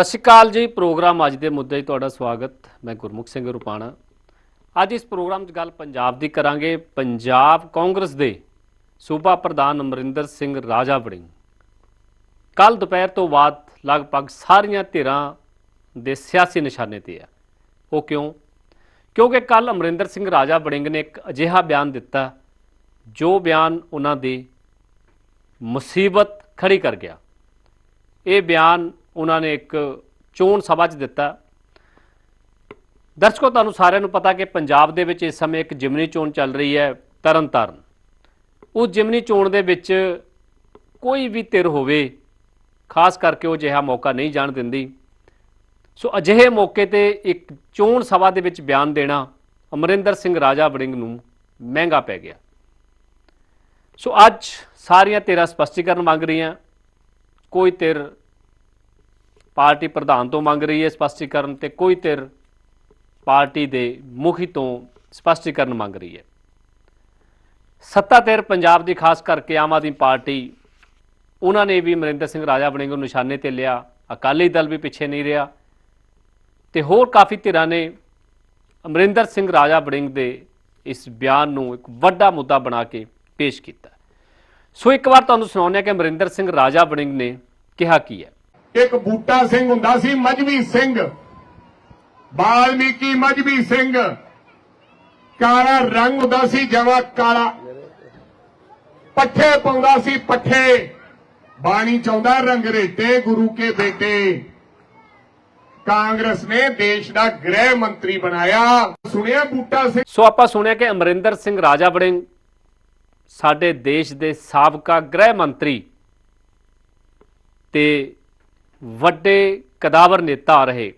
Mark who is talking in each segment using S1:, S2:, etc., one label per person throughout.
S1: ਸਤਿ ਸ਼੍ਰੀ ਅਕਾਲ ਜੀ, ਪ੍ਰੋਗਰਾਮ ਅੱਜ ਦੇ ਮੁੱਦੇ 'ਤੇ ਤੁਹਾਡਾ ਸਵਾਗਤ। ਮੈਂ ਗੁਰਮੁਖ ਸਿੰਘ ਰੁਪਾਣਾ। ਅੱਜ ਇਸ ਪ੍ਰੋਗਰਾਮ 'ਚ ਗੱਲ ਪੰਜਾਬ ਦੀ ਕਰਾਂਗੇ। ਪੰਜਾਬ ਕਾਂਗਰਸ ਦੇ ਸੂਬਾ ਪ੍ਰਧਾਨ ਅਮਰਿੰਦਰ ਸਿੰਘ ਰਾਜਾ ਵੜਿੰਗ ਕੱਲ ਦੁਪਹਿਰ ਤੋਂ ਬਾਅਦ ਲਗਭਗ ਸਾਰੀਆਂ ਧਿਰਾਂ ਦੇ ਸਿਆਸੀ ਨਿਸ਼ਾਨੇ ਤੇ ਆ। ਉਹ ਕਿਉਂ? ਕਿਉਂਕਿ ਕੱਲ ਅਮਰਿੰਦਰ ਸਿੰਘ ਰਾਜਾ ਵੜਿੰਗ ਨੇ ਇੱਕ ਅਜਿਹਾ ਬਿਆਨ ਦਿੱਤਾ, ਜੋ ਬਿਆਨ ਉਹਨਾਂ ਦੀ ਮੁਸੀਬਤ ਖੜੀ ਕਰ ਗਿਆ। ਇਹ ਬਿਆਨ ਉਹਨਾਂ ਨੇ ਇੱਕ ਚੋਣ ਸਭਾ 'ਚ ਦਿੱਤਾ। ਦਰਸ਼ਕੋ, ਤੁਹਾਨੂੰ ਸਾਰਿਆਂ ਨੂੰ ਪਤਾ ਕਿ ਪੰਜਾਬ ਦੇ ਵਿੱਚ ਇਸ ਸਮੇਂ ਇੱਕ ਜਿਮਨੀ ਚੋਣ ਚੱਲ ਰਹੀ ਹੈ ਤਰਨਤਾਰਨ। ਉਸ ਜਿਮਨੀ ਚੋਣ ਦੇ ਵਿੱਚ ਕੋਈ ਵੀ ਧਿਰ ਹੋਵੇ, ਖਾਸ ਕਰਕੇ ਉਹ ਜਿਹਾ ਮੌਕਾ ਨਹੀਂ ਜਾਣ ਦਿੰਦੀ। ਸੋ ਅਜਿਹੇ ਮੌਕੇ ਤੇ ਇੱਕ ਚੋਣ ਸਭਾ ਦੇ ਵਿੱਚ ਬਿਆਨ ਦੇਣਾ ਅਮਰਿੰਦਰ ਸਿੰਘ ਰਾਜਾ ਵੜਿੰਗ ਨੂੰ ਮਹਿੰਗਾ ਪੈ ਗਿਆ। ਸੋ ਅੱਜ ਸਾਰੀਆਂ ਧਿਰਾਂ ਸਪਸ਼ਟੀਕਰਨ ਮੰਗ ਰਹੀਆਂ। ਕੋਈ ਧਿਰ ਪਾਰਟੀ ਪ੍ਰਧਾਨ ਤੋਂ ਮੰਗ ਰਹੀ ਹੈ ਸਪਸ਼ਟੀਕਰਨ ਤੇ ਕੋਈ ਧਿਰ ਪਾਰਟੀ ਦੇ ਮੁਖੀ ਤੋਂ ਸਪਸ਼ਟੀਕਰਨ ਮੰਗ ਰਹੀ ਹੈ। ਸੱਤਾ ਧਿਰ ਪੰਜਾਬ ਦੀ ਖਾਸ ਕਰਕੇ ਆਮ ਆਦਮੀ ਪਾਰਟੀ, ਉਹਨਾਂ ਨੇ ਵੀ ਅਮਰਿੰਦਰ ਸਿੰਘ ਰਾਜਾ ਵੜਿੰਗ ਨੂੰ ਨਿਸ਼ਾਨੇ ਤੇ ਲਿਆ, ਅਕਾਲੀ ਦਲ ਵੀ ਪਿੱਛੇ ਨਹੀਂ ਰਿਹਾ ਤੇ ਹੋਰ ਕਾਫੀ ਧਿਰਾਂ ਨੇ ਅਮਰਿੰਦਰ ਸਿੰਘ ਰਾਜਾ ਵੜਿੰਗ ਦੇ ਇਸ ਬਿਆਨ ਨੂੰ ਇੱਕ ਵੱਡਾ ਮੁੱਦਾ ਬਣਾ ਕੇ ਪੇਸ਼ ਕੀਤਾ। ਸੋ ਇੱਕ ਵਾਰ ਤੁਹਾਨੂੰ ਸੁਣਾਉਂਦੇ ਹਾਂ ਕਿ ਅਮਰਿੰਦਰ ਸਿੰਘ ਰਾਜਾ ਵੜਿੰਗ ਨੇ ਕਿਹਾ ਕੀ ਹੈ।
S2: ਇੱਕ ਬੂਟਾ ਸਿੰਘ ਹੁੰਦਾ ਸੀ ਮਜਬੀ ਸਿੰਘ। ਬਾਲਮੀਕੀ ਮਜਬੀ ਸਿੰਘ। ਕਾਲਾ ਰੰਗ ਹੁੰਦਾ ਸੀ, ਜਮਾ ਕਾਲਾ। ਪੱਠੇ ਪਾਉਂਦਾ ਸੀ, ਪੱਠੇ। ਬਾਣੀ ਚਾਹੁੰਦਾ ਰੰਗਰੇਟੇ ਗੁਰੂ ਕੇ ਬੇਟੇ। ਕਾਂਗਰਸ ਨੇ ਦੇਸ਼ ਦਾ ਗ੍ਰਹਿ ਮੰਤਰੀ ਬਣਾਇਆ। ਸੁਣਿਆ ਬੂਟਾ ਸਿੰਘ?
S1: ਸੋ ਆਪਾਂ ਸੁਣਿਆ ਕਿ ਅਮਰਿੰਦਰ ਸਿੰਘ ਰਾਜਾ ਵੜਿੰਗ ਸਾਡੇ ਦੇਸ਼ ਦੇ ਸਾਬਕਾ ਗ੍ਰਹਿ ਮੰਤਰੀ ਤੇ ਵੱਡੇ ਕਦਾਵਰ ਨੇਤਾ ਰਹੇ।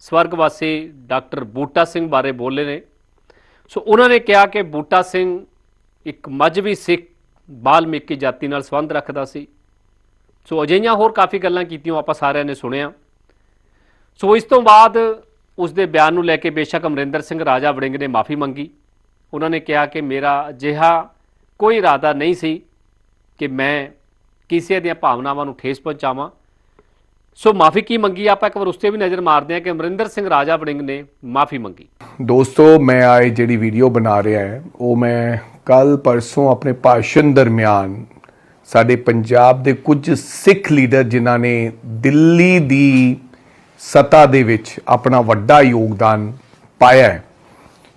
S1: ਸਵਰਗਵਾਸੀ ਡਾਕਟਰ ਬੂਟਾ ਸਿੰਘ ਬਾਰੇ ਬੋਲੇ ਨੇ। ਸੋ ਉਹਨਾਂ ਨੇ ਕਿਹਾ ਕਿ ਬੂਟਾ ਸਿੰਘ ਇੱਕ ਮਜਬੀ ਸਿੱਖ ਬਾਲਮੀਕੀ ਜਾਤੀ ਨਾਲ ਸੰਬੰਧ ਰੱਖਦਾ ਸੀ। ਸੋ ਅਜਿਹੀਆਂ ਹੋਰ ਕਾਫੀ ਗੱਲਾਂ ਕੀਤੀਆਂ ਆਪਾਂ ਸਾਰਿਆਂ ਨੇ ਸੁਣਿਆ। ਸੋ ਇਸ ਤੋਂ ਬਾਅਦ ਉਸ ਦੇ ਬਿਆਨ ਨੂੰ ਲੈ ਕੇ ਬੇਸ਼ੱਕ ਅਮਰਿੰਦਰ ਸਿੰਘ ਰਾਜਾ ਵੜਿੰਗ ਨੇ ਮਾਫੀ ਮੰਗੀ। ਉਹਨਾਂ ਨੇ ਕਿਹਾ ਕਿ ਮੇਰਾ ਅਜਿਹਾ ਕੋਈ ਇਰਾਦਾ ਨਹੀਂ ਸੀ ਕਿ ਮੈਂ ਕਿਸੇ ਦੀਆਂ ਭਾਵਨਾਵਾਂ ਨੂੰ ਠੇਸ ਪਹੁੰਚਾਵਾਂ। ਸੋ ਮਾਫੀ ਕੀ ਮੰਗੀ? ਆਪਾਂ ਇੱਕ ਵਾਰ ਉਸ ਤੇ ਵੀ ਨਜ਼ਰ ਮਾਰਦੇ ਹਾਂ ਕਿ ਅਮਰਿੰਦਰ ਸਿੰਘ ਰਾਜਾ ਵੜਿੰਗ ਨੇ ਮਾਫੀ ਮੰਗੀ।
S3: ਦੋਸਤੋ, ਮੈਂ ਆਏ ਜਿਹੜੀ ਵੀਡੀਓ ਬਣਾ ਰਿਹਾ ਹੈ, ਉਹ ਮੈਂ ਕੱਲ ਪਰਸੋਂ ਆਪਣੇ ਭਾਸ਼ਣ ਦਰਮਿਆਨ ਸਾਡੇ ਪੰਜਾਬ ਦੇ ਕੁਝ ਸਿੱਖ ਲੀਡਰ ਜਿਨ੍ਹਾਂ ਨੇ ਦਿੱਲੀ ਦੀ ਸੱਤਾ ਦੇ ਵਿੱਚ ਆਪਣਾ ਵੱਡਾ ਯੋਗਦਾਨ ਪਾਇਆ ਹੈ,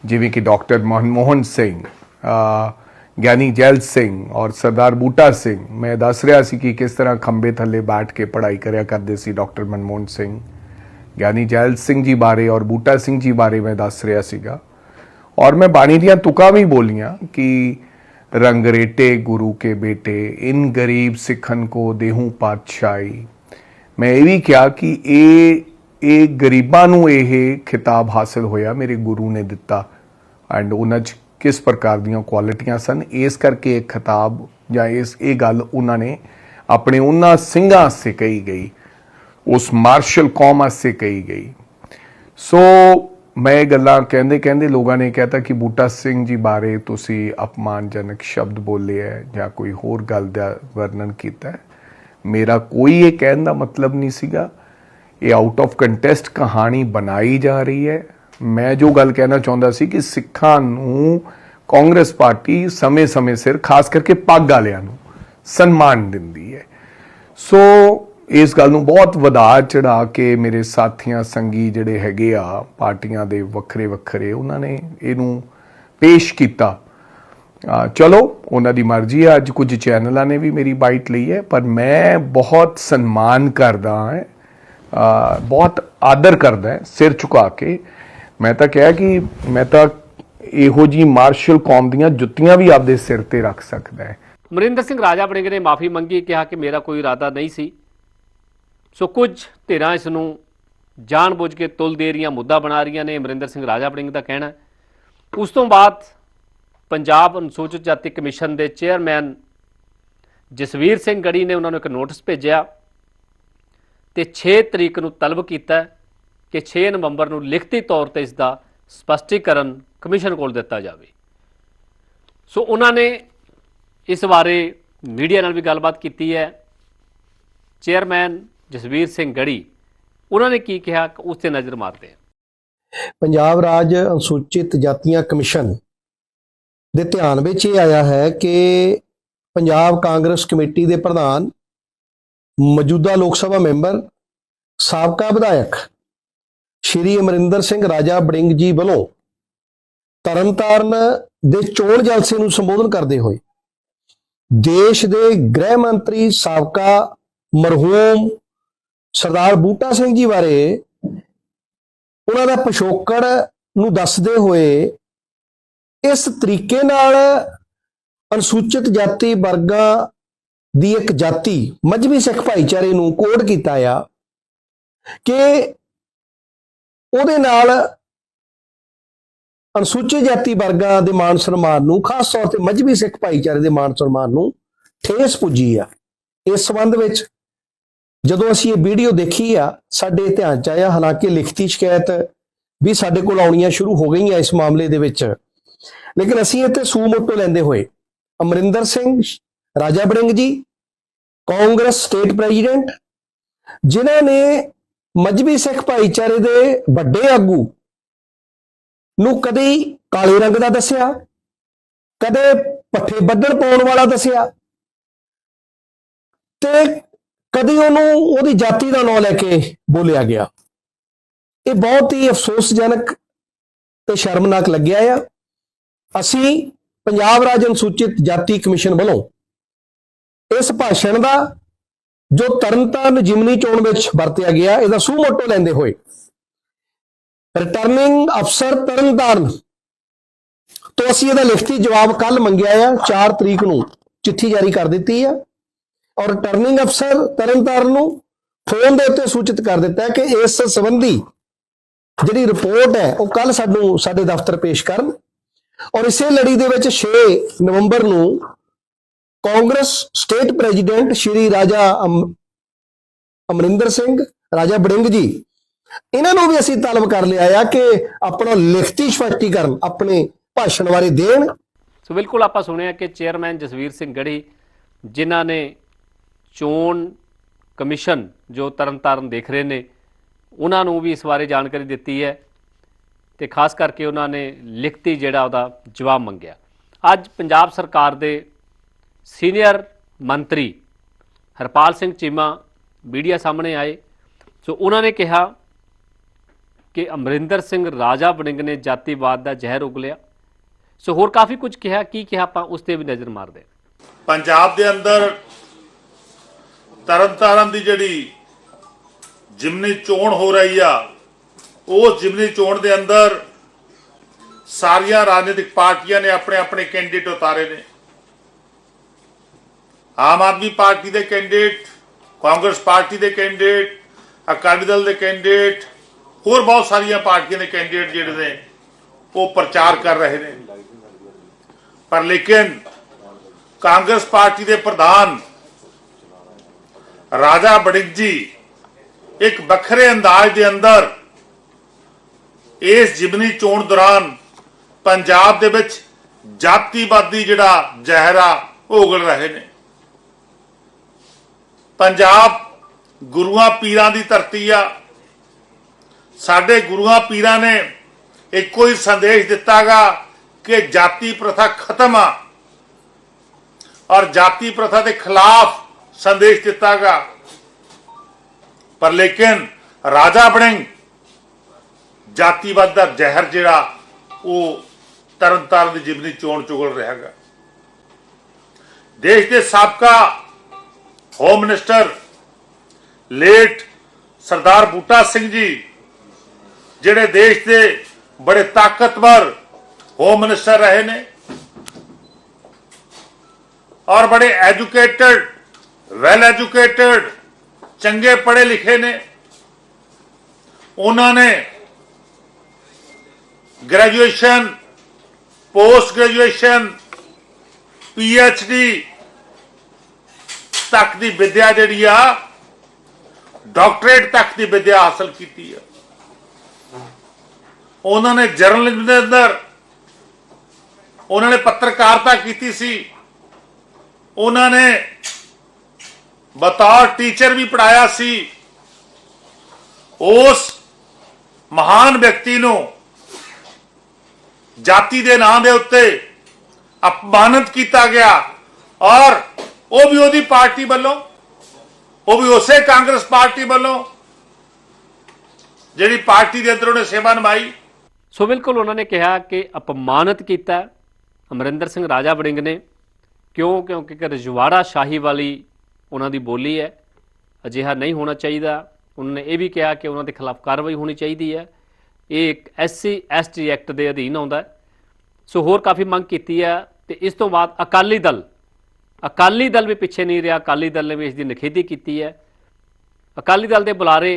S3: ਜਿਵੇਂ ਕਿ ਡਾਕਟਰ ਮਨਮੋਹਨ ਸਿੰਘ ਗਿਆਨੀ ਜੈਲ ਸਿੰਘ ਔਰ ਸਰਦਾਰ ਬੂਟਾ ਸਿੰਘ ਮੈਂ ਦੱਸ ਰਿਹਾ ਸੀ ਕਿ ਕਿਸ ਤਰ੍ਹਾਂ ਖੰਬੇ ਥੱਲੇ ਬੈਠ ਕੇ ਪੜ੍ਹਾਈ ਕਰਿਆ ਕਰਦੇ ਸੀ ਡਾਕਟਰ ਮਨਮੋਹਨ ਸਿੰਘ ਗਿਆਨੀ ਜੈਲ ਸਿੰਘ ਜੀ ਬਾਰੇ ਔਰ ਬੂਟਾ ਸਿੰਘ ਜੀ ਬਾਰੇ ਮੈਂ ਦੱਸ ਰਿਹਾ ਸੀਗਾ ਔਰ ਮੈਂ ਬਾਣੀ ਦੀਆਂ ਤੁਕਾਂ ਵੀ ਬੋਲੀਆਂ ਕਿ ਰੰਗਰੇਟੇ ਗੁਰੂ ਕੇ ਬੇਟੇ ਇਨ ਗਰੀਬ ਸਿੱਖਨ ਕੋ ਦੇਹੂ ਪਾਤਸ਼ਾਹੀ ਮੈਂ ਇਹ ਵੀ ਕਿਹਾ ਕਿ ਇਹ ਇਹ ਗਰੀਬਾਂ ਨੂੰ ਇਹ ਖਿਤਾਬ ਹਾਸਲ ਹੋਇਆ ਮੇਰੇ ਗੁਰੂ ਨੇ ਦਿੱਤਾ ਐਂਡ ਉਹਨਾਂ 'ਚ ਕਿਸ ਪ੍ਰਕਾਰ ਦੀਆਂ ਕੁਆਲਿਟੀਆਂ ਸਨ, ਇਸ ਕਰਕੇ ਇਹ ਖਿਤਾਬ ਜਾਂ ਇਸ, ਇਹ ਗੱਲ ਉਹਨਾਂ ਨੇ ਆਪਣੇ ਉਹਨਾਂ ਸਿੰਘਾਂ ਵਾਸਤੇ ਕਹੀ ਗਈ, ਉਸ ਮਾਰਸ਼ਲ ਕੌਮ ਵਾਸਤੇ ਕਹੀ ਗਈ। ਸੋ ਮੈਂ ਇਹ ਗੱਲਾਂ ਕਹਿੰਦੇ ਕਹਿੰਦੇ ਲੋਕਾਂ ਨੇ ਕਹਿਤਾ ਕਿ ਬੂਟਾ ਸਿੰਘ ਜੀ ਬਾਰੇ ਤੁਸੀਂ ਅਪਮਾਨਜਨਕ ਸ਼ਬਦ ਬੋਲੇ ਹੈ ਜਾਂ ਕੋਈ ਹੋਰ ਗੱਲ ਦਾ ਵਰਣਨ ਕੀਤਾ ਹੈ ਮੇਰਾ ਕੋਈ ਇਹ ਕਹਿਣ ਦਾ ਮਤਲਬ ਨਹੀਂ ਸੀਗਾ। ਇਹ ਆਊਟ ਆਫ ਕੰਟੈਸਟ ਕਹਾਣੀ ਬਣਾਈ ਜਾ ਰਹੀ ਹੈ ਮੈਂ ਜੋ ਗੱਲ ਕਹਿਣਾ ਚਾਹੁੰਦਾ ਸੀ ਕਿ ਸਿੱਖਾਂ ਨੂੰ ਕਾਂਗਰਸ ਪਾਰਟੀ ਸਮੇਂ-ਸਮੇਂ ਸਿਰ, ਖਾਸ ਕਰਕੇ ਪੱਗ ਵਾਲਿਆਂ ਨੂੰ, ਸਨਮਾਨ ਦਿੰਦੀ ਹੈ। ਸੋ, ਇਸ ਗੱਲ ਨੂੰ ਬਹੁਤ ਵਧਾ ਚੜਾ ਕੇ ਮੇਰੇ ਸਾਥੀਆਂ, ਸੰਗੀ ਜਿਹੜੇ ਹੈਗੇ ਆ, ਪਾਰਟੀਆਂ ਦੇ ਵੱਖਰੇ ਵੱਖਰੇ ਉਹਨਾਂ ਨੇ ਇਹਨੂੰ ਪੇਸ਼ ਕੀਤਾ। ਚਲੋ, ਉਹਨਾਂ ਦੀ ਮਰਜ਼ੀ ਆ, ਅੱਜ ਕੁਝ ਚੈਨਲਾਂ ਨੇ ਵੀ ਮੇਰੀ ਬਾਈਟ ਲਈ ਹੈ, ਪਰ ਮੈਂ ਬਹੁਤ ਸਨਮਾਨ ਕਰਦਾ ਹਾਂ ਬਹੁਤ ਆਦਰ ਕਰਦਾ ਸਿਰ ਝੁਕਾ ਕੇ। ਮੈਂ ਤਾਂ ਕਿਹਾ ਕਿ ਮੈਂ ਤਾਂ ਇਹੋ ਜੀ ਮਾਰਸ਼ਲ ਕੌਮ ਦੀਆਂ ਜੁੱਤੀਆਂ ਵੀ ਆਪਦੇ ਸਿਰ ਤੇ ਰੱਖ ਸਕਦਾ ਹੈ।
S1: ਅਮਰਿੰਦਰ ਸਿੰਘ, ਰਾਜਾ ਬੜਿੰਗ ਨੇ ਮਾਫੀ ਮੰਗੀ, ਕਿਹਾ ਕਿ ਮੇਰਾ ਕੋਈ ਇਰਾਦਾ ਨਹੀਂ ਸੀ। ਸੋ ਕੁਝ ਧਿਰਾਂ ਇਸ ਨੂੰ ਜਾਣਬੁੱਝ ਕੇ ਤੁਲ ਦੇ ਰਹੀਆਂ, ਮੁੱਦਾ ਬਣਾ ਰਹੀਆਂ ਨੇ। ਅਮਰਿੰਦਰ ਸਿੰਘ, ਰਾਜਾ ਬੜਿੰਗ ਦਾ ਕਹਿਣਾ ਉਸ ਤੋਂ ਬਾਅਦ ਪੰਜਾਬ ਅਨੁਸੂਚਿਤ ਜਾਤੀ ਕਮਿਸ਼ਨ ਦੇ ਚੇਅਰਮੈਨ ਜਸਵੀਰ ਸਿੰਘ ਗੜੀ ਨੇ ਉਹਨਾਂ ਨੂੰ ਇੱਕ ਨੋਟਿਸ ਭੇਜਿਆ ਤੇ 6 ਤਰੀਕ ਨੂੰ ਤਲਬ ਕੀਤਾ ਕਿ 6 ਨਵੰਬਰ ਨੂੰ ਲਿਖਤੀ ਤੌਰ ਤੇ ਇਸ ਦਾ ਸਪਸ਼ਟੀਕਰਨ ਕਮਿਸ਼ਨ ਕੋਲ ਦਿੱਤਾ ਜਾਵੇ। ਸੋ ਉਹਨਾਂ ਨੇ ਇਸ ਬਾਰੇ ਮੀਡੀਆ ਨਾਲ ਵੀ ਗੱਲਬਾਤ ਕੀਤੀ ਹੈ। ਚੇਅਰਮੈਨ ਜਸਵੀਰ ਸਿੰਘ ਗੜੀ, ਉਹਨਾਂ ਨੇ ਕੀ ਕਿਹਾ ਉਸ ਤੇ ਨਜ਼ਰ ਮਾਰਦੇ ਹਾਂ
S4: ਪੰਜਾਬ ਰਾਜ ਅਨੁਸੂਚਿਤ ਜਾਤੀਆਂ ਕਮਿਸ਼ਨ ਦੇ ਧਿਆਨ ਵਿੱਚ ਇਹ ਆਇਆ ਹੈ ਕਿ ਪੰਜਾਬ ਕਾਂਗਰਸ ਕਮੇਟੀ ਦੇ ਪ੍ਰਧਾਨ, ਮੌਜੂਦਾ ਲੋਕ ਸਭਾ ਮੈਂਬਰ, ਸਾਬਕਾ ਵਿਧਾਇਕ ਸ਼੍ਰੀ ਅਮਰਿੰਦਰ ਸਿੰਘ ਰਾਜਾ ਬੜਿੰਗ ਜੀ ਵੱਲੋਂ ਤਰਨਤਾਰਨ ਦੇ ਚੋਣ ਜਲਸੇ ਨੂੰ ਸੰਬੋਧਨ ਕਰਦੇ ਹੋਏ ਦੇਸ਼ ਦੇ ਗ੍ਰਹਿ ਮੰਤਰੀ ਸਾਬਕਾ ਮਰਹੂਮ ਸਰਦਾਰ ਬੂਟਾ ਸਿੰਘ ਜੀ ਬਾਰੇ ਉਹਨਾਂ ਦਾ ਪਿਛੋਕੜ ਨੂੰ ਦੱਸਦੇ ਹੋਏ ਇਸ ਤਰੀਕੇ ਨਾਲ ਅਨੁਸੂਚਿਤ ਜਾਤੀ ਵਰਗਾਂ ਦੀ ਇੱਕ ਜਾਤੀ ਮਜਬੀ ਸਿੱਖ ਭਾਈਚਾਰੇ ਨੂੰ ਕੋਡ ਕੀਤਾ ਆ ਕਿ ਉਹਦੇ ਨਾਲ ਅਨੁਸੂਚਿਤ ਜਾਤੀ ਵਰਗਾਂ ਦੇ ਮਾਨ ਸਨਮਾਨ ਨੂੰ, ਖਾਸ ਤੌਰ ਤੇ ਮਜਬੀ ਸਿੱਖ ਭਾਈਚਾਰੇ ਦੇ ਮਾਨ ਸਨਮਾਨ ਨੂੰ ਠੇਸ ਪੁੱਜੀ ਆ। ਇਸ ਸੰਬੰਧ ਵਿੱਚ ਜਦੋਂ ਅਸੀਂ ਇਹ ਵੀਡੀਓ ਦੇਖੀ ਆ, ਸਾਡੇ ਧਿਆਨ ਚ ਆਇਆ, ਹਾਲਾਂਕਿ ਲਿਖਤੀ ਸ਼ਿਕਾਇਤ ਵੀ ਸਾਡੇ ਕੋਲ ਆਉਣੀਆਂ ਸ਼ੁਰੂ ਹੋ ਗਈਆਂ ਇਸ ਮਾਮਲੇ ਦੇ ਵਿੱਚ। ਲੇਕਿਨ ਅਸੀਂ ਇੱਥੇ ਸੂ ਮੋਟੋ ਲੈਂਦੇ ਹੋਏ, ਅਮਰਿੰਦਰ ਸਿੰਘ, ਰਾਜਾ ਬੜਿੰਗ ਜੀ, ਕਾਂਗਰਸ ਸਟੇਟ ਪ੍ਰੈਜ਼ੀਡੈਂਟ, ਜਿਨ੍ਹਾਂ ਨੇ ਮਜਬੀ ਸਿੱਖ ਭਾਈਚਾਰੇ ਦੇ ਵੱਡੇ ਆਗੂ ਨੂੰ ਕਦੇ ਕਾਲੇ ਰੰਗ ਦਾ ਦੱਸਿਆ, ਕਦੇ ਪੱਠੇ ਬੱਦਲ ਪਾਉਣ ਵਾਲਾ ਦੱਸਿਆ ਤੇ ਕਦੇ ਉਹਨੂੰ ਉਹਦੀ ਜਾਤੀ ਦਾ ਨਾਂ ਲੈ ਕੇ ਬੋਲਿਆ ਗਿਆ। ਇਹ ਬਹੁਤ ਹੀ ਅਫਸੋਸਜਨਕ ਤੇ ਸ਼ਰਮਨਾਕ ਲੱਗਿਆ ਆ। ਅਸੀਂ ਪੰਜਾਬ ਰਾਜ ਅਨੁਸੂਚਿਤ ਜਾਤੀ ਕਮਿਸ਼ਨ ਵੱਲੋਂ ਇਸ ਭਾਸ਼ਣ ਦਾ ਜੋ ਤਰਨਤਾਰਨ ਜਿਮਨੀ ਚੋਣ ਵਿੱਚ ਵਰਤਿਆ ਗਿਆ, ਇਹਦਾ ਸੂਮੋਟੋ ਲੈਂਦੇ ਹੋਏ। ਰਿਟਰਨਿੰਗ ਅਫਸਰ ਤਰਨਤਾਰਨ। ਤੋਂ ਅਸੀਂ ਇਹਦਾ ਲਿਖਤੀ ਜਵਾਬ ਕੱਲ ਮੰਗਿਆ ਆ 4 ਤਰੀਕ ਨੂੰ ਚਿੱਠੀ ਜਾਰੀ ਕਰ ਦਿੱਤੀ ਆ। ਔਰ ਰਿਟਰਨਿੰਗ ਅਫਸਰ ਤਰਨਤਾਰਨ ਨੂੰ ਫੋਨ ਦੇ ਉੱਤੇ ਸੂਚਿਤ ਕਰ ਦਿੱਤਾ ਕਿ ਇਸ ਸੰਬੰਧੀ ਜਿਹੜੀ ਰਿਪੋਰਟ ਹੈ, ਉਹ ਕੱਲ ਸਾਨੂੰ ਸਾਡੇ ਦਫ਼ਤਰ ਪੇਸ਼ ਕਰਨ। ਔਰ ਇਸੇ ਲੜੀ ਦੇ ਵਿੱਚ 6 ਨਵੰਬਰ ਨੂੰ ਕਾਂਗਰਸ ਸਟੇਟ ਪ੍ਰੈਜ਼ੀਡੈਂਟ ਸ਼੍ਰੀ ਰਾਜਾ ਅਮ- ਅਮਰਿੰਦਰ ਸਿੰਘ, ਰਾਜਾ ਬੜਿੰਗ ਜੀ। ਇਹਨਾਂ ਨੂੰ ਵੀ ਅਸੀਂ ਤਲਬ ਕਰ ਲਿਆ ਆ ਕਿ ਆਪਣਾ ਲਿਖਤੀ ਸਪਸ਼ਟੀਕਰਨ ਆਪਣੇ ਭਾਸ਼ਣ ਬਾਰੇ ਦੇਣ।
S1: ਸੋ ਬਿਲਕੁਲ ਆਪਾਂ ਸੁਣਿਆ ਕਿ ਚੇਅਰਮੈਨ ਜਸਵੀਰ ਸਿੰਘ ਗੜੀ ਜਿਨ੍ਹਾਂ ਨੇ ਚੋਣ ਕਮਿਸ਼ਨ ਜੋ ਤਰਨਤਾਰਨ ਦੇਖ ਰਹੇ ਨੇ, ਉਹਨਾਂ ਨੂੰ ਵੀ ਇਸ ਬਾਰੇ ਜਾਣਕਾਰੀ ਦਿੱਤੀ ਹੈ ਤੇ ਖਾਸ ਕਰਕੇ ਉਹਨਾਂ ਨੇ ਲਿਖਤੀ ਜਿਹੜਾ ਉਹਦਾ ਜਵਾਬ ਮੰਗਿਆ। ਅੱਜ ਪੰਜਾਬ ਸਰਕਾਰ ਦੇ ਸੀਨੀਅਰ ਮੰਤਰੀ ਹਰਪਾਲ ਸਿੰਘ ਚੀਮਾ ਮੀਡੀਆ ਸਾਹਮਣੇ ਆਏ। ਸੋ ਉਹਨਾਂ ਨੇ ਕਿਹਾ ਕਿ ਅਮਰਿੰਦਰ ਸਿੰਘ ਰਾਜਾ ਵੜਿੰਗ ਨੇ ਜਾਤੀਵਾਦ ਦਾ ਜ਼ਹਿਰ ਉਗਲਿਆ ਸੋ ਹੋਰ ਕਾਫੀ ਕੁਝ ਕਿਹਾ, ਕੀ ਕਿਹਾ ਆਪਾਂ ਉਸ ਤੇ ਵੀ ਨਜ਼ਰ ਮਾਰਦੇ ਹਾਂ।
S5: ਪੰਜਾਬ ਦੇ ਅੰਦਰ ਤਰਨਤਾਰਨ ਦੀ ਜਿਹੜੀ ਜਿਮਨੀ ਚੋਣ ਹੋ ਰਹੀ ਆ ਉਸ ਜਿਮਨੀ ਚੋਣ ਦੇ ਅੰਦਰ ਸਾਰੀਆਂ ਰਾਜਨੀਤਿਕ ਪਾਰਟੀਆਂ ਨੇ ਆਪਣੇ ਆਪਣੇ ਕੈਂਡੀਡੇਟ ਉਤਾਰੇ ਨੇ। ਆਮ ਆਦਮੀ ਪਾਰਟੀ ਦੇ ਕੈਂਡੀਡੇਟ, ਕਾਂਗਰਸ ਪਾਰਟੀ ਦੇ ਕੈਂਡੀਡੇਟ, ਅਕਾਲੀ ਦਲ ਦੇ ਕੈਂਡੀਡੇਟ, ਹੋਰ ਬਹੁਤ ਸਾਰੀਆਂ ਪਾਰਟੀਆਂ ਦੇ ਕੈਂਡੀਡੇਟ ਜਿਹੜੇ ਨੇ, ਉਹ ਪ੍ਰਚਾਰ ਕਰ ਰਹੇ ਨੇ। ਪਰ ਲੇਕਿਨ ਕਾਂਗਰਸ ਪਾਰਟੀ ਦੇ ਪ੍ਰਧਾਨ ਰਾਜਾ ਬੜਿੰਗ ਜੀ ਇੱਕ ਵੱਖਰੇ ਅੰਦਾਜ਼ ਦੇ ਅੰਦਰ ਇਸ ਜਿਮਨੀ ਚੋਣ ਦੌਰਾਨ ਪੰਜਾਬ ਦੇ ਵਿੱਚ ਜਾਤੀਵਾਦੀ ਜਿਹੜਾ ਜ਼ਹਿਰਾ ਉਗਲ ਰਹੇ ਨੇ। ਪੰਜਾਬ ਗੁਰੂਆਂ ਪੀਰਾਂ ਦੀ ਧਰਤੀ ਆ। ਸਾਡੇ ਗੁਰੂਆਂ ਪੀਰਾਂ ਨੇ ਇੱਕੋ ਹੀ ਸੰਦੇਸ਼ ਦਿੱਤਾਗਾ ਕਿ ਜਾਤੀ ਪ੍ਰਥਾ ਖਤਮ ਆ। ਔਰ ਜਾਤੀ ਪ੍ਰਥਾ ਦੇ ਖਿਲਾਫ ਸੰਦੇਸ਼ ਦਿੱਤਾਗਾ। ਪਰ ਲੇਕਿਨ ਰਾਜਾ ਬਣਿੰਗ ਜਾਤੀਵਾਦ ਦਾ ਜ਼ਹਿਰ ਜਿਹੜਾ, ਉਹ ਤਰਨਤਾਰਨ ਦੀ ਜਿਮਨੀ ਚੋਣ ਚੁਗਲ ਰਿਹਾਗਾ। ਦੇਸ਼ ਦੇ ਸਾਬਕਾ home minister late Sardar Buta Singh ji ਜਿਹੜੇ ਦੇਸ਼ ਦੇ ਬੜੇ ਤਾਕਤਵਰ ਹੋਮ ਮਿਨਿਸਟਰ ਰਹੇ ਨੇ ਔਰ ਬੜੇ ਐਜੂਕੇਟਡ ਵੈਲ ਐਜੂਕੇਟਡ ਚੰਗੇ ਪੜ੍ਹੇ ਲਿਖੇ ਨੇ, ਉਹਨਾਂ ਨੇ ਗ੍ਰੈਜੂਏਸ਼ਨ ਪੋਸਟ ਗ੍ਰੈਜੂਏਸ਼ਨ ਡੀ ਤੱਕ ਦੀ ਵਿਦਿਆ ਜਿਹੜੀ ਆ, ਡਾਕਟਰੇਟ ਤੱਕ ਦੀ ਵਿਦਿਆ ਹਾਸਲ ਕੀਤੀ ਆ। ਉਹਨਾਂ ਨੇ ਜਰਨਲਿਜ਼ਮ ਦੇ ਅੰਦਰ, ਉਹਨਾਂ ਨੇ ਪੱਤਰਕਾਰਤਾ ਕੀਤੀ ਸੀ। ਉਹਨਾਂ ਨੇ ਬਤੌਰ ਟੀਚਰ ਵੀ ਪੜਾਇਆ ਸੀ। ਉਸ ਮਹਾਨ ਵਿਅਕਤੀ ਨੂੰ ਜਾਤੀ ਦੇ ਨਾਂ ਦੇ ਉੱਤੇ ਅਪਮਾਨਿਤ ਕੀਤਾ ਗਿਆ ਔਰ ਉਹ ਵੀ ਉਹਦੀ ਪਾਰਟੀ ਵੱਲੋਂ, ਉਹ ਵੀ ਉਸੇ ਕਾਂਗਰਸ ਪਾਰਟੀ ਵੱਲੋਂ, ਜਿਹੜੀ ਪਾਰਟੀ ਦੇ ਅੰਦਰ ਉਹਨੇ ਸੇਵਾ ਨਿਭਾਈ।
S1: ਸੋ ਬਿਲਕੁਲ ਉਹਨਾਂ ਨੇ ਕਿਹਾ ਕਿ ਅਪਮਾਨਿਤ ਕੀਤਾ ਅਮਰਿੰਦਰ ਸਿੰਘ ਰਾਜਾ ਵੜਿੰਗ ਨੇ। ਕਿਉਂ? ਕਿਉਂਕਿ ਕਿ ਰਜਵਾੜਾ ਸ਼ਾਹੀ ਵਾਲੀ ਉਹਨਾਂ ਦੀ ਬੋਲੀ ਹੈ। ਅਜਿਹਾ ਨਹੀਂ ਹੋਣਾ ਚਾਹੀਦਾ। ਉਹਨਾਂ ਨੇ ਇਹ ਵੀ ਕਿਹਾ ਕਿ ਉਹਨਾਂ ਦੇ ਖਿਲਾਫ ਕਾਰਵਾਈ ਹੋਣੀ ਚਾਹੀਦੀ ਹੈ। ਇਹ ਇੱਕ ਐਸਸੀ ਐਸਟੀ ਐਕਟ ਦੇ ਅਧੀਨ ਆਉਂਦਾ ਸੋ ਹੋਰ ਕਾਫੀ ਮੰਗ ਕੀਤੀ ਹੈ ਤੇ ਇਸ ਤੋਂ ਬਾਅਦ ਅਕਾਲੀ ਦਲ ਅਕਾਲੀ ਦਲ ਵੀ ਪਿੱਛੇ ਨਹੀਂ ਰਿਹਾ, ਅਕਾਲੀ ਦਲ ਨੇ ਵੀ ਇਸ ਦੀ ਨਿਖੇਧੀ ਕੀਤੀ ਹੈ। ਅਕਾਲੀ ਦਲ ਦੇ ਬੁਲਾਰੇ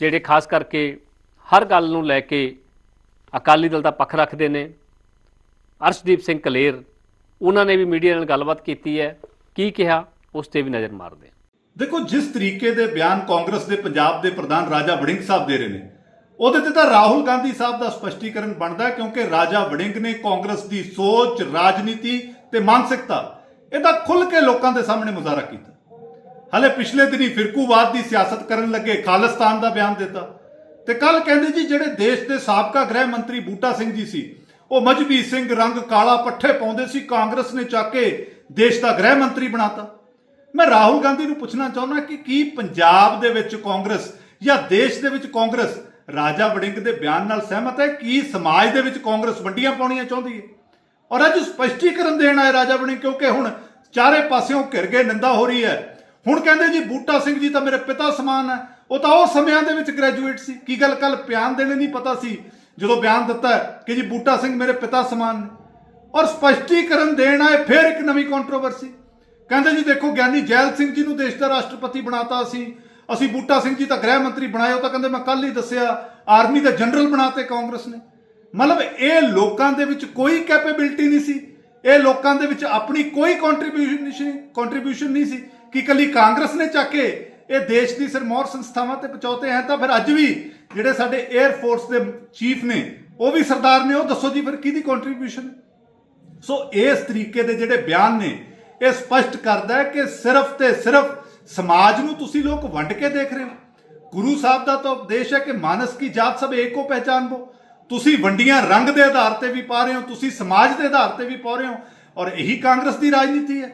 S1: ਜਿਹੜੇ ਖਾਸ ਕਰਕੇ ਹਰ ਗੱਲ ਨੂੰ ਲੈ ਕੇ ਅਕਾਲੀ ਦਲ ਦਾ ਪੱਖ ਰੱਖਦੇ ਨੇ, ਅਰਸ਼ਦੀਪ ਸਿੰਘ ਕਲੇਰ, ਉਹਨਾਂ ਨੇ ਵੀ ਮੀਡੀਆ ਨਾਲ ਗੱਲਬਾਤ ਕੀਤੀ ਹੈ। ਕੀ ਕਿਹਾ, ਉਸ ਤੇ ਵੀ ਨਜ਼ਰ ਮਾਰਦੇ ਹਾਂ।
S6: ਦੇਖੋ, ਜਿਸ ਤਰੀਕੇ ਦੇ ਬਿਆਨ ਕਾਂਗਰਸ ਦੇ ਪੰਜਾਬ ਦੇ ਪ੍ਰਧਾਨ ਰਾਜਾ ਵੜਿੰਗ ਸਾਹਿਬ ਦੇ ਰਹੇ ਨੇ, ਉਹਦੇ ਤੇ ਤਾਂ ਰਾਹੁਲ ਗਾਂਧੀ ਸਾਹਿਬ ਦਾ ਸਪਸ਼ਟੀਕਰਨ ਬਣਦਾ ਕਿਉਂਕਿ ਰਾਜਾ ਵੜਿੰਗ ਨੇ ਕਾਂਗਰਸ ਦੀ ਸੋਚ, ਰਾਜਨੀਤੀ ਤੇ ਮਾਨਸਿਕਤਾ, ਇਹਦਾ ਖੁੱਲ੍ਹ ਕੇ ਲੋਕਾਂ ਦੇ ਸਾਹਮਣੇ ਮੁਜ਼ਾਹਰਾ ਕੀਤਾ। ਹਲੇ ਪਿਛਲੇ ਦਿਨੀ ਫਿਰਕੂਵਾਦ ਦੀ ਸਿਆਸਤ ਕਰਨ ਲੱਗੇ ਖਾਲਿਸਤਾਨ ਦਾ ਬਿਆਨ ਦਿੱਤਾ। ਤੇ ਕੱਲ ਕਹਿੰਦੇ ਜੀ, ਜਿਹੜੇ ਦੇਸ਼ ਦੇ ਸਾਬਕਾ ਗ੍ਰਹਿ ਮੰਤਰੀ ਬੂਟਾ ਸਿੰਘ ਜੀ ਸੀ, ਉਹ ਮਜਬੀ ਸਿੰਘ ਰੰਗ ਕਾਲਾ ਪੱਠੇ ਪਾਉਂਦੇ ਸੀ, ਕਾਂਗਰਸ ਨੇ ਚੱਕ ਕੇ ਦੇਸ਼ ਦਾ ਗ੍ਰਹਿ ਮੰਤਰੀ ਬਣਾਤਾ। ਮੈਂ ਰਾਹੁਲ ਗਾਂਧੀ ਨੂੰ ਪੁੱਛਣਾ ਚਾਹੁੰਦਾ ਕਿ ਕੀ ਪੰਜਾਬ ਦੇ ਵਿੱਚ ਕਾਂਗਰਸ ਜਾਂ ਦੇਸ਼ ਦੇ ਵਿੱਚ ਕਾਂਗਰਸ ਰਾਜਾ ਵੜਿੰਗ ਦੇ ਬਿਆਨ ਨਾਲ ਸਹਿਮਤ ਹੈ? ਕੀ ਸਮਾਜ ਦੇ ਵਿੱਚ ਕਾਂਗਰਸ ਵੰਡੀਆਂ ਪਾਉਣੀਆਂ ਚਾਹੁੰਦੀ ਹੈ? ਔਰ ਅੱਜ ਸਪਸ਼ਟੀਕਰਨ ਦੇਣ ਆਏ ਰਾਜਾ ਬਣੀ ਕਿਉਂਕਿ ਹੁਣ ਚਾਰੇ ਪਾਸਿਓਂ ਘਿਰ ਕੇ ਨਿੰਦਾ ਹੋ ਰਹੀ ਹੈ। ਹੁਣ ਕਹਿੰਦੇ ਜੀ, ਬੂਟਾ ਸਿੰਘ ਜੀ ਤਾਂ ਮੇਰੇ ਪਿਤਾ ਸਮਾਨ ਹੈ। ਉਹ ਤਾਂ ਉਹ ਸਮਿਆਂ ਦੇ ਵਿੱਚ ਗ੍ਰੈਜੂਏਟ ਸੀ। ਕੀ ਗੱਲ ਕੱਲ ਬਿਆਨ ਦੇਣੇ ਨਹੀਂ ਪਤਾ ਸੀ, ਜਦੋਂ ਬਿਆਨ ਦਿੱਤਾ ਕਿ ਜੀ, ਬੂਟਾ ਸਿੰਘ ਮੇਰੇ ਪਿਤਾ ਸਮਾਨ ਨੇ ਔਰ ਸਪਸ਼ਟੀਕਰਨ ਦੇਣ ਆਏ ਫਿਰ ਇੱਕ ਨਵੀਂ ਕੰਟਰੋਵਰਸੀ ਕਹਿੰਦੇ ਜੀ, ਦੇਖੋ, ਗਿਆਨੀ ਜੈਲ ਸਿੰਘ ਜੀ ਨੂੰ ਦੇਸ਼ ਦਾ ਰਾਸ਼ਟਰਪਤੀ ਬਣਾਤਾ ਅਸੀਂ ਅਸੀਂ ਬੂਟਾ ਸਿੰਘ ਜੀ ਤਾਂ ਗ੍ਰਹਿ ਮੰਤਰੀ ਬਣਾਏ, ਉਹ ਤਾਂ ਕਹਿੰਦੇ ਮੈਂ ਕੱਲ ਹੀ ਦੱਸਿਆ, ਆਰਮੀ ਦੇ ਜਨਰਲ ਬਣਾਤੇ ਕਾਂਗਰਸ ਨੇ। ਮਤਲਬ ਇਹ ਲੋਕਾਂ ਦੇ ਵਿੱਚ ਕੋਈ ਕੈਪੇਬਿਲਿਟੀ ਨਹੀਂ ਸੀ। ਇਹ ਲੋਕਾਂ ਦੇ ਵਿੱਚ ਆਪਣੀ ਕੋਈ ਕੰਟਰੀਬਿਊਸ਼ਨ ਕੰਟਰੀਬਿਊਸ਼ਨ ਨਹੀਂ ਸੀ ਕਿ ਕੱਲੀ ਕਾਂਗਰਸ ਨੇ ਚੱਕ ਕੇ ਇਹ ਦੇਸ਼ ਦੀ ਸਿਰਮੌਰ ਸੰਸਥਾਵਾਂ ਤੇ ਪਹੁੰਚਾਉਤੇ ਹੈ ਤਾਂ ਫਿਰ ਅੱਜ ਵੀ ਜਿਹੜੇ ਸਾਡੇ 에ਅਰ ਫੋਰਸ ਦੇ ਚੀਫ ਨੇ, ਉਹ ਵੀ ਸਰਦਾਰ ਨੇ, ਉਹ ਦੱਸੋ ਜੀ ਫਿਰ ਕਿਹਦੀ ਕੰਟਰੀਬਿਊਸ਼ਨ ਸੋ ਇਸ ਤਰੀਕੇ ਦੇ ਜਿਹੜੇ ਬਿਆਨ ਨੇ, ਇਹ ਸਪਸ਼ਟ ਕਰਦਾ ਹੈ ਕਿ ਸਿਰਫ ਤੇ ਸਿਰਫ ਸਮਾਜ ਨੂੰ ਤੁਸੀਂ ਲੋਕ ਵੰਡ ਕੇ ਦੇਖ ਰਹੇ ਹੋ। ਗੁਰੂ ਸਾਹਿਬ ਦਾ ਤਾਂ ਉਪਦੇਸ਼ ਹੈ ਕਿ ਮਾਨਸ ਕੀ ਜਾਤ ਸਭ ਏਕੋ ਪਹਿਚਾਨਬੋ ਤੁਸੀਂ ਵੰਡੀਆਂ ਰੰਗ ਦੇ ਆਧਾਰ ਤੇ ਵੀ ਪਾ ਰਹੇ ਹੋ, ਤੁਸੀਂ ਸਮਾਜ ਦੇ ਆਧਾਰ ਤੇ ਵੀ ਪਾ ਰਹੇ ਹੋ ਔਰ ਇਹੀ ਕਾਂਗਰਸ ਦੀ ਰਾਜਨੀਤੀ ਹੈ।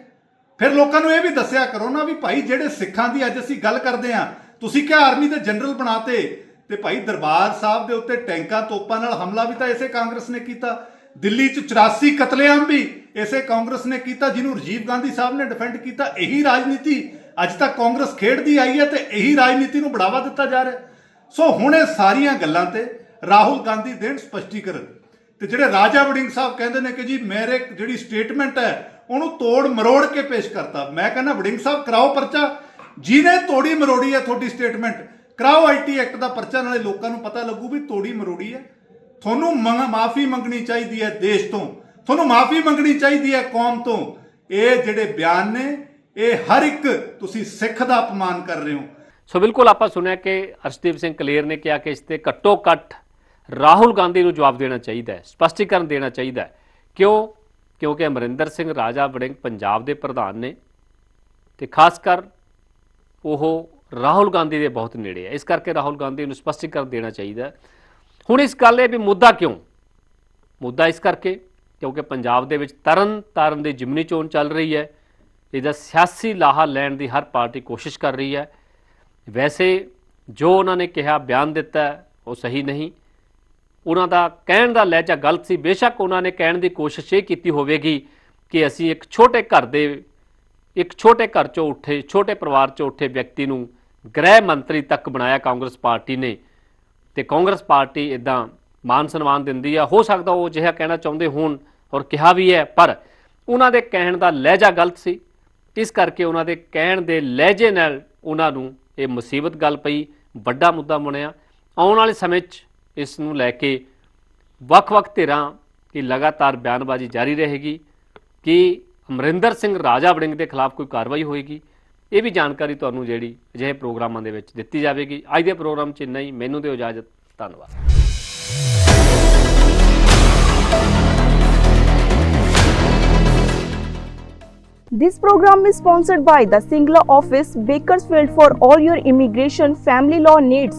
S6: ਫਿਰ ਲੋਕਾਂ ਨੂੰ ਇਹ ਵੀ ਦੱਸਿਆ ਕਰੋ ਨਾ ਵੀ ਭਾਈ ਜਿਹੜੇ ਸਿੱਖਾਂ ਦੀ ਅੱਜ ਅਸੀਂ ਗੱਲ ਕਰਦੇ ਆ ਤੁਸੀਂ ਕਿਹਾ ਆਰਮੀ ਦੇ ਜਨਰਲ ਬਣਾਤੇ ਤੇ ਭਾਈ ਦਰਬਾਰ ਸਾਹਿਬ ਦੇ ਉੱਤੇ ਟੈਂਕਾਂ ਤੋਪਾਂ ਨਾਲ ਹਮਲਾ ਵੀ ਤਾਂ ਇਸੇ ਕਾਂਗਰਸ ਨੇ ਕੀਤਾ, ਦਿੱਲੀ 'ਚ 84 ਕਤਲੇਆਮ ਵੀ ਇਸੇ ਕਾਂਗਰਸ ਨੇ ਕੀਤਾ, ਜਿਹਨੂੰ ਰਾਜੀਵ ਗਾਂਧੀ ਸਾਹਿਬ ਨੇ ਡਿਫੈਂਡ ਕੀਤਾ, ਇਹੀ ਰਾਜਨੀਤੀ ਅੱਜ ਤੱਕ ਕਾਂਗਰਸ ਖੇਡਦੀ ਆਈ ਹੈ ਤੇ ਇਹੀ ਰਾਜਨੀਤੀ ਨੂੰ ਬੜਾਵਾ ਦਿੱਤਾ ਜਾ ਰਿਹਾ। ਸੋ ਹੁਣ ਇਹ ਸਾਰੀਆਂ ਗੱਲਾਂ ਤੇ ਰਾਹੁਲ ਗਾਂਧੀ ਦੇਣ ਸਪਸ਼ਟੀਕਰਨ। ਤੇ ਜਿਹੜੇ ਰਾਜਾ ਵੜਿੰਗ ਸਾਹਿਬ ਕਹਿੰਦੇ ਨੇ ਕਿ ਜੀ ਮੇਰੇ ਜਿਹੜੀ ਸਟੇਟਮੈਂਟ ਹੈ, ਉਹਨੂੰ ਤੋੜ ਮਰੋੜ ਕੇ ਪੇਸ਼ ਕਰਤਾ। ਮੈਂ ਕਹਿੰਦਾ, ਵੜਿੰਗ ਸਾਹਿਬ, ਕਰਾਓ ਪਰਚਾ। ਜਿਹਨੇ ਤੋੜੀ ਮਰੋੜੀ ਹੈ ਤੁਹਾਡੀ ਸਟੇਟਮੈਂਟ ਕਰਾਓ ਆਈਟੀ ਐਕਟ ਦਾ ਪਰਚਾ, ਨਾਲੇ ਲੋਕਾਂ ਨੂੰ ਪਤਾ ਲੱਗੂ ਵੀ ਤੋੜੀ ਮਰੋੜੀ ਹੈ। ਤੁਹਾਨੂੰ ਮਾਫੀ ਮੰਗਣੀ ਚਾਹੀਦੀ ਹੈ ਦੇਸ਼ ਤੋਂ। ਤੁਹਾਨੂੰ ਮਾਫੀ ਮੰਗਣੀ ਚਾਹੀਦੀ ਹੈ ਕੌਮ ਤੋਂ। ਇਹ ਜਿਹੜੇ ਬਿਆਨ ਨੇ, ਇਹ ਹਰ ਇੱਕ ਤੁਸੀਂ ਸਿੱਖ ਦਾ ਅਪਮਾਨ ਕਰ ਰਹੇ ਹੋ।
S1: ਸੋ ਬਿਲਕੁਲ ਆਪਾਂ ਸੁਣਿਆ ਕਿ ਅਰਸ਼ਦੀਪ ਸਿੰਘ ਕਲੇਰ ਨੇ ਕਿਹਾ ਕਿ ਇਸ ਤੇ ਘੱਟੋ ਘੱਟ ਰਾਹੁਲ ਗਾਂਧੀ ਨੂੰ ਜਵਾਬ ਦੇਣਾ ਚਾਹੀਦਾ ਹੈ, ਸਪਸ਼ਟੀਕਰਨ ਦੇਣਾ ਚਾਹੀਦਾ ਹੈ। ਕਿਉਂ? ਕਿਉਂਕਿ ਅਮਰਿੰਦਰ ਸਿੰਘ ਰਾਜਾ ਵੜਿੰਗ ਪੰਜਾਬ ਦੇ ਪ੍ਰਧਾਨ ਨੇ ਤੇ ਖਾਸ ਕਰ ਉਹ ਰਾਹੁਲ ਗਾਂਧੀ ਦੇ ਬਹੁਤ ਨੇੜੇ ਹੈ। ਇਸ ਕਰਕੇ ਰਾਹੁਲ ਗਾਂਧੀ ਨੂੰ ਸਪਸ਼ਟੀਕਰਨ ਦੇਣਾ ਚਾਹੀਦਾ ਹੁਣ ਇਸ ਗੱਲ ਇਹ ਵੀ ਮੁੱਦਾ ਕਿਉਂ? ਮੁੱਦਾ ਇਸ ਕਰਕੇ ਕਿਉਂਕਿ ਪੰਜਾਬ ਦੇ ਵਿੱਚ ਤਰਨ ਤਾਰਨ ਦੀ ਜਿਮਨੀ ਚੋਣ ਚੱਲ ਰਹੀ ਹੈ। ਇਹਦਾ ਸਿਆਸੀ ਲਾਹਾ ਲੈਣ ਦੀ ਹਰ ਪਾਰਟੀ ਕੋਸ਼ਿਸ਼ ਕਰ ਰਹੀ ਹੈ। ਵੈਸੇ ਜੋ ਉਹਨਾਂ ਨੇ ਕਿਹਾ, ਬਿਆਨ ਦਿੱਤਾ ਉਹ ਸਹੀ ਨਹੀਂ। ਉਹਨਾਂ ਦਾ ਕਹਿਣ ਦਾ ਲਹਿਜਾ ਗਲਤ ਸੀ। ਬੇਸ਼ੱਕ ਉਹਨਾਂ ਨੇ ਕਹਿਣ ਦੀ ਕੋਸ਼ਿਸ਼ ਇਹ ਕੀਤੀ ਹੋਵੇਗੀ ਕਿ ਅਸੀਂ ਇੱਕ ਛੋਟੇ ਘਰ ਦੇ, ਇੱਕ ਛੋਟੇ ਘਰ ਚੋਂ ਉੱਠੇ, ਛੋਟੇ ਪਰਿਵਾਰ ਚੋਂ ਉੱਠੇ ਵਿਅਕਤੀ ਨੂੰ ਗ੍ਰਹਿ ਮੰਤਰੀ ਤੱਕ ਬਣਾਇਆ ਕਾਂਗਰਸ ਪਾਰਟੀ ਨੇ। ਤੇ ਕਾਂਗਰਸ ਪਾਰਟੀ ਇਦਾਂ ਮਾਨ ਸਨਮਾਨ ਦਿੰਦੀ ਆ। ਹੋ ਸਕਦਾ ਉਹ ਅਜਿਹਾ ਕਹਿਣਾ ਚਾਹੁੰਦੇ ਹੋਣ ਔਰ ਕਿਹਾ ਵੀ ਹੈ, ਪਰ ਉਹਨਾਂ ਦੇ ਕਹਿਣ ਦਾ ਲਹਿਜਾ ਗਲਤ ਸੀ। ਇਸ ਕਰਕੇ ਉਹਨਾਂ ਦੇ ਕਹਿਣ ਦੇ ਲਹਿਜੇ ਨਾਲ ਉਹਨਾਂ ਨੂੰ ਇਹ ਮੁਸੀਬਤ ਗੱਲ ਪਈ, ਵੱਡਾ ਮੁੱਦਾ ਬਣਿਆ। ਆਉਣ ਵਾਲੇ ਸਮੇਂ 'ਚ ਇਸ ਨੂੰ ਲੈ ਕੇ ਵੱਖ-ਵੱਖ ਧਿਰਾਂ ਦੀ ਲਗਾਤਾਰ ਬਿਆਨਬਾਜ਼ੀ ਜਾਰੀ ਰਹੇਗੀ ਕਿ ਅਮਰਿੰਦਰ ਸਿੰਘ ਰਾਜਾ ਵੜਿੰਗ ਦੇ ਖਿਲਾਫ ਕੋਈ ਕਾਰਵਾਈ ਹੋਏਗੀ। ਇਹ ਵੀ ਜਾਣਕਾਰੀ ਤੁਹਾਨੂੰ ਜਿਹੜੀ ਅਜਿਹੇ ਪ੍ਰੋਗਰਾਮਾਂ ਦੇ ਵਿੱਚ ਦਿੱਤੀ ਜਾਵੇਗੀ। ਅੱਜ ਦੇ ਪ੍ਰੋਗਰਾਮ 'ਚ ਇੰਨਾ ਹੀ। ਮੈਨੂੰ ਦਿਓ ਇਜਾਜ਼ਤ। ਧੰਨਵਾਦ।
S7: This program is sponsored by the Singla office, Bakersfield for all your immigration family law needs.